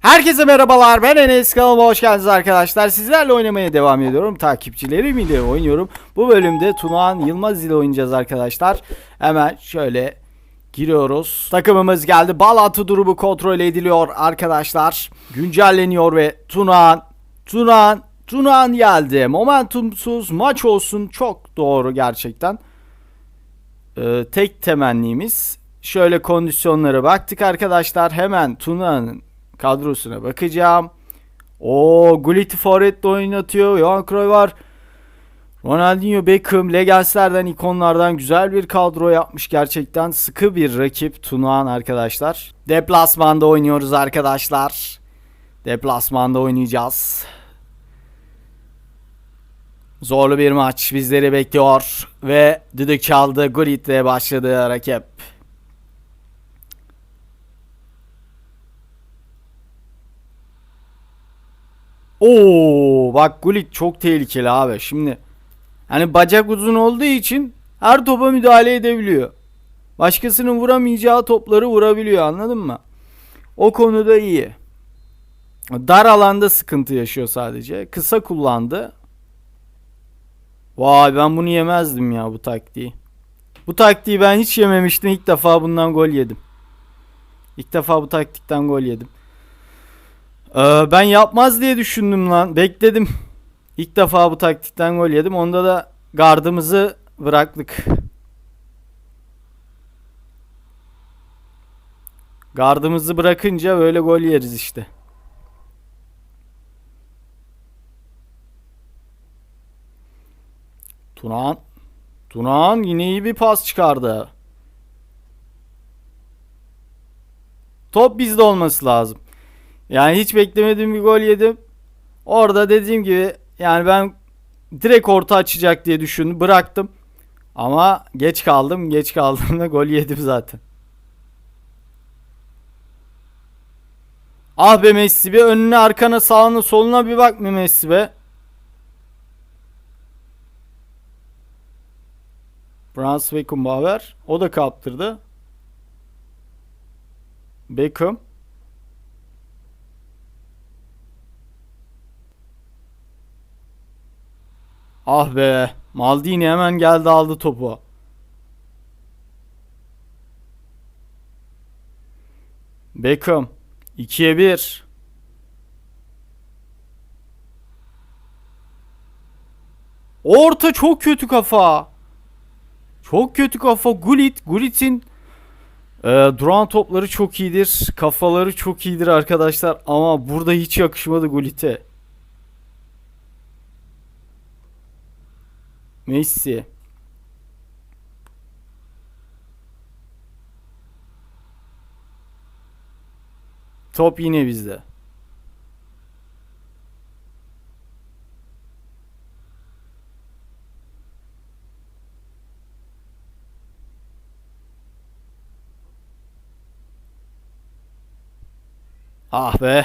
Herkese merhabalar ben Enes kanalıma hoş geldiniz arkadaşlar. Sizlerle oynamaya devam ediyorum takipçilerim ile oynuyorum. Bu bölümde Tunağan Yılmaz ile oynayacağız arkadaşlar. Hemen şöyle giriyoruz. Takımımız geldi bağlantı durumu kontrol ediliyor arkadaşlar. Güncelleniyor ve Tunağan Tunağan Tunağan geldi. Momentumsuz maç olsun çok doğru gerçekten. Ee, tek temennimiz. Şöyle kondisyonlara baktık arkadaşlar hemen Tuna'nın kadrosuna bakacağım. O Gullit forvet de oynatıyor. Johan Cruyff var. Ronaldinho, Beckham, Legends'lerden, ikonlardan güzel bir kadro yapmış. Gerçekten sıkı bir rakip Tunağan arkadaşlar. Deplasmanda oynuyoruz arkadaşlar. Deplasmanda oynayacağız. Zorlu bir maç bizleri bekliyor ve düdük çaldı Gullit'le başladı rakip. Oo bak Gullit çok tehlikeli abi. Şimdi hani bacak uzun olduğu için her topa müdahale edebiliyor. Başkasının vuramayacağı topları vurabiliyor anladın mı? O konuda iyi. Dar alanda sıkıntı yaşıyor sadece. Kısa kullandı. Vay ben bunu yemezdim ya bu taktiği. Bu taktiği ben hiç yememiştim. İlk defa bundan gol yedim. İlk defa bu taktikten gol yedim. Ee, ben yapmaz diye düşündüm lan. Bekledim. İlk defa bu taktikten gol yedim. Onda da gardımızı bıraktık. Gardımızı bırakınca böyle gol yeriz işte. Tunan. Tunan yine iyi bir pas çıkardı. Top bizde olması lazım. Yani hiç beklemediğim bir gol yedim. Orada dediğim gibi yani ben direkt orta açacak diye düşündüm. Bıraktım. Ama geç kaldım. Geç kaldım da gol yedim zaten. Ah be Messi bir önüne arkana sağına soluna bir bak mı Messi be. Franz Beckenbauer o da kaptırdı. Beckham Ah be. Maldini hemen geldi aldı topu. Beckham 2'ye 1. Orta çok kötü kafa. Çok kötü kafa. Gullit. Gullit'in e, duran topları çok iyidir. Kafaları çok iyidir arkadaşlar. Ama burada hiç yakışmadı Gullit'e. Messi. Top yine bizde. Ah be.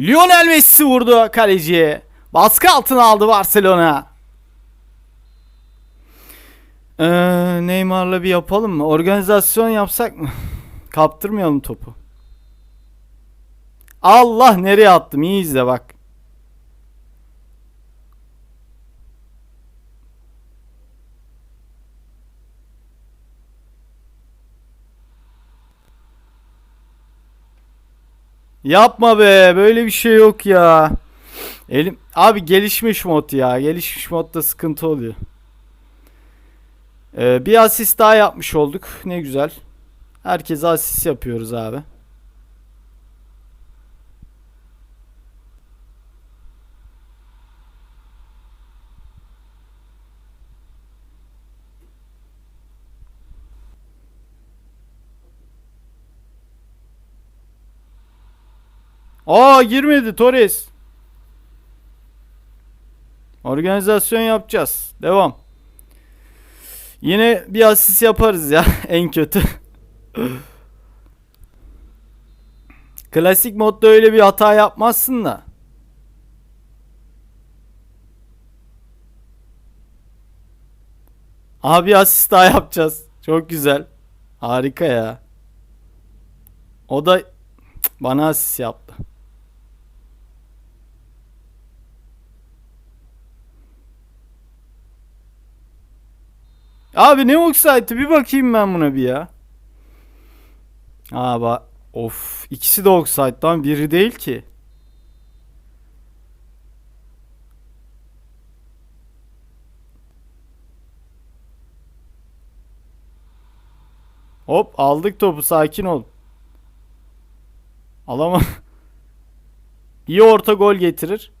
Lionel Messi vurdu kaleciye. Baskı altına aldı Barcelona. Ee, Neymar'la bir yapalım mı? Organizasyon yapsak mı? Kaptırmayalım topu. Allah nereye attım? İyi izle bak. Yapma be böyle bir şey yok ya. Elim abi gelişmiş mod ya. Gelişmiş modda sıkıntı oluyor. Ee, bir asist daha yapmış olduk. Ne güzel. Herkese asist yapıyoruz abi. Aa girmedi Torres. Organizasyon yapacağız. Devam. Yine bir asist yaparız ya en kötü. Klasik modda öyle bir hata yapmazsın da. Abi asist daha yapacağız. Çok güzel. Harika ya. O da bana asist yaptı. Abi ne offside'ı bir bakayım ben buna bir ya. Aa bak. Of ikisi de offside'dan biri değil ki. Hop aldık topu sakin ol. Alama. İyi orta gol getirir.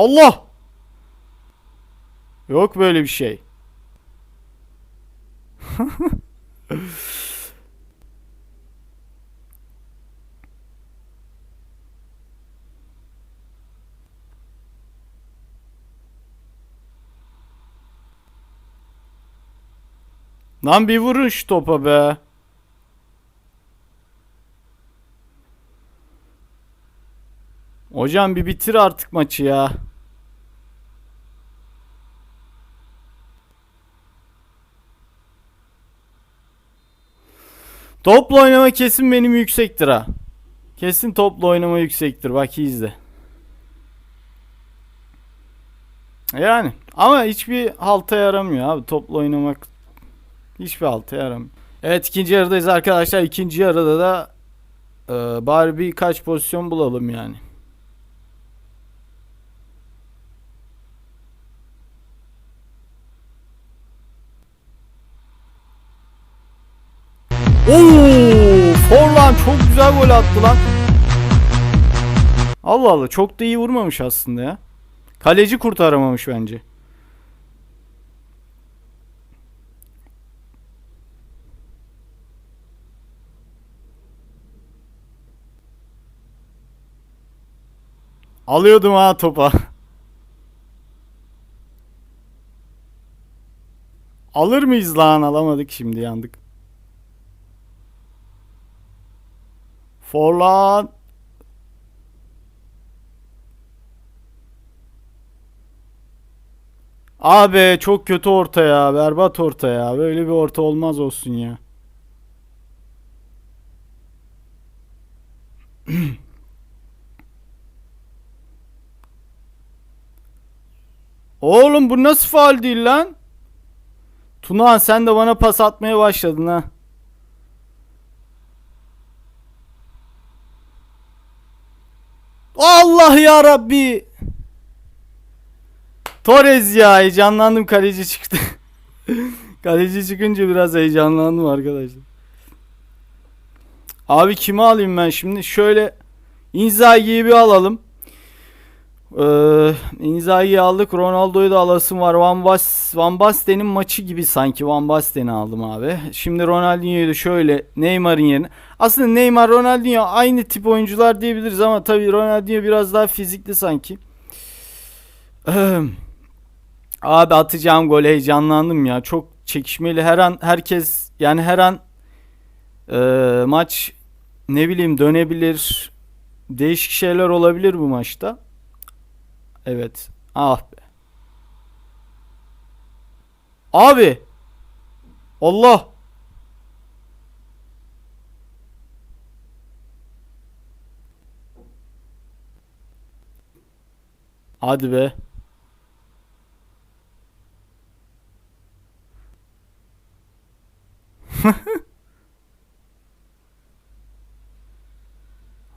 Allah! Yok böyle bir şey. Lan bir vurun şu topa be. Hocam bir bitir artık maçı ya. Topla oynama kesin benim yüksektir ha. Kesin topla oynama yüksektir. Bak iyi izle. Yani ama hiçbir halta yaramıyor abi. Topla oynamak hiçbir halta yaramıyor. Evet ikinci yarıdayız arkadaşlar. İkinci yarıda da e, bari birkaç pozisyon bulalım yani. Forlan çok güzel gol attı lan. Allah Allah çok da iyi vurmamış aslında ya. Kaleci kurtaramamış bence. Alıyordum ha topa. Alır mıyız lan? Alamadık şimdi yandık. Forlan. Abi çok kötü orta ya. Berbat orta ya. Böyle bir orta olmaz olsun ya. Oğlum bu nasıl faul değil lan? Tuna sen de bana pas atmaya başladın ha. Allah ya Rabbi. Torres ya heyecanlandım kaleci çıktı. kaleci çıkınca biraz heyecanlandım arkadaşlar. Abi kimi alayım ben şimdi? Şöyle Inzaghi'yi bir alalım. Ee, Inzaghi'yi aldık. Ronaldo'yu da alasım var. Van, Bas Van Basten'in maçı gibi sanki. Van Basten'i aldım abi. Şimdi Ronaldinho'yu da şöyle Neymar'ın yerine. Aslında Neymar, Ronaldinho aynı tip oyuncular diyebiliriz ama tabii Ronaldinho biraz daha fizikli sanki. Ahem. Abi atacağım gol heyecanlandım ya. Çok çekişmeli. Her an herkes yani her an e, maç ne bileyim dönebilir. Değişik şeyler olabilir bu maçta. Evet. Ah be. Abi. Allah. Hadi be.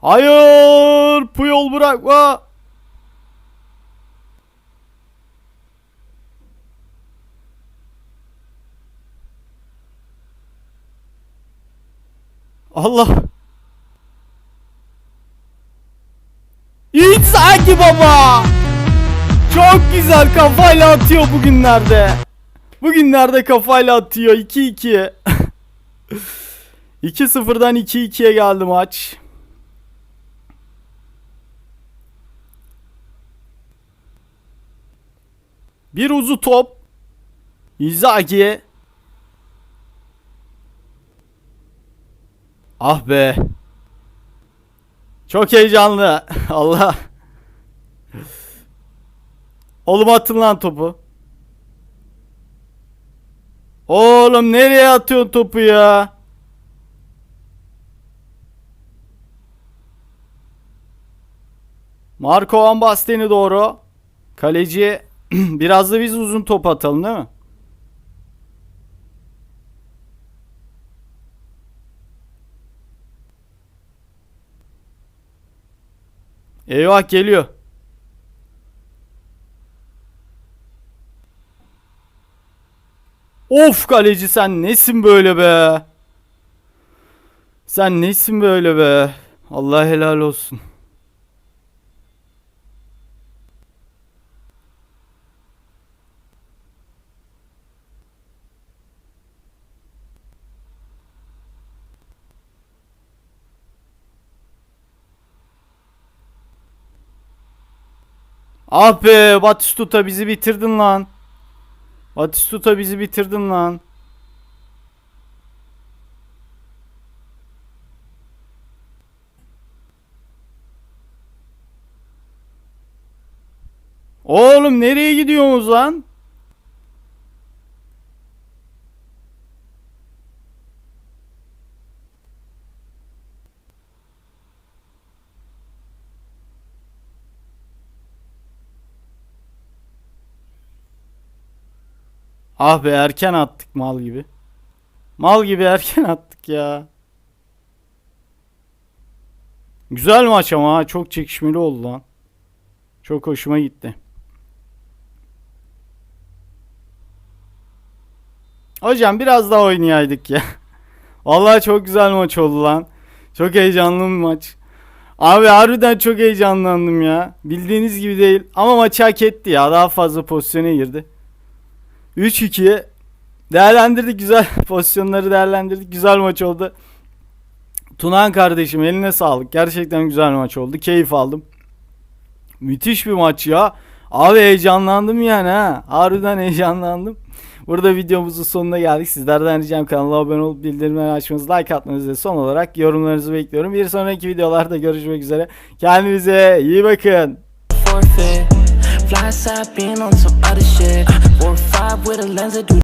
Hayır, Puyol bırakma. Allah. İnzaghi baba. Çok güzel kafayla atıyor bugünlerde. Bugünlerde kafayla atıyor 2-2. 2-0'dan 2-2'ye geldi maç. Bir uzu top. Inzaghi'ye. Ah be. Çok heyecanlı. Allah. Oğlum atın lan topu. Oğlum nereye atıyorsun topu ya? Marco Van Basten'i doğru. Kaleci biraz da biz uzun top atalım değil mi? Eyvah geliyor. Of kaleci sen nesin böyle be? Sen nesin böyle be? Allah helal olsun. Ah be Batistuta bizi bitirdin lan. Batistuta bizi bitirdin lan. Oğlum nereye gidiyorsunuz lan? Ah be erken attık mal gibi. Mal gibi erken attık ya. Güzel maç ama ha, çok çekişmeli oldu lan. Çok hoşuma gitti. Hocam biraz daha oynayaydık ya. Vallahi çok güzel maç oldu lan. Çok heyecanlı bir maç. Abi harbiden çok heyecanlandım ya. Bildiğiniz gibi değil. Ama maçı hak etti ya. Daha fazla pozisyona girdi. 3-2 değerlendirdik güzel pozisyonları değerlendirdik. Güzel maç oldu. Tunan kardeşim eline sağlık. Gerçekten güzel maç oldu. Keyif aldım. Müthiş bir maç ya. Abi heyecanlandım yani ha. Harbiden heyecanlandım. Burada videomuzun sonuna geldik. Sizlerden ricam kanala abone olup bildirimleri açmanızı, like atmanızı ve son olarak yorumlarınızı bekliyorum. Bir sonraki videolarda görüşmek üzere. Kendinize iyi bakın. forfeit. Fly side being on some other shit. Four or five with a lens that do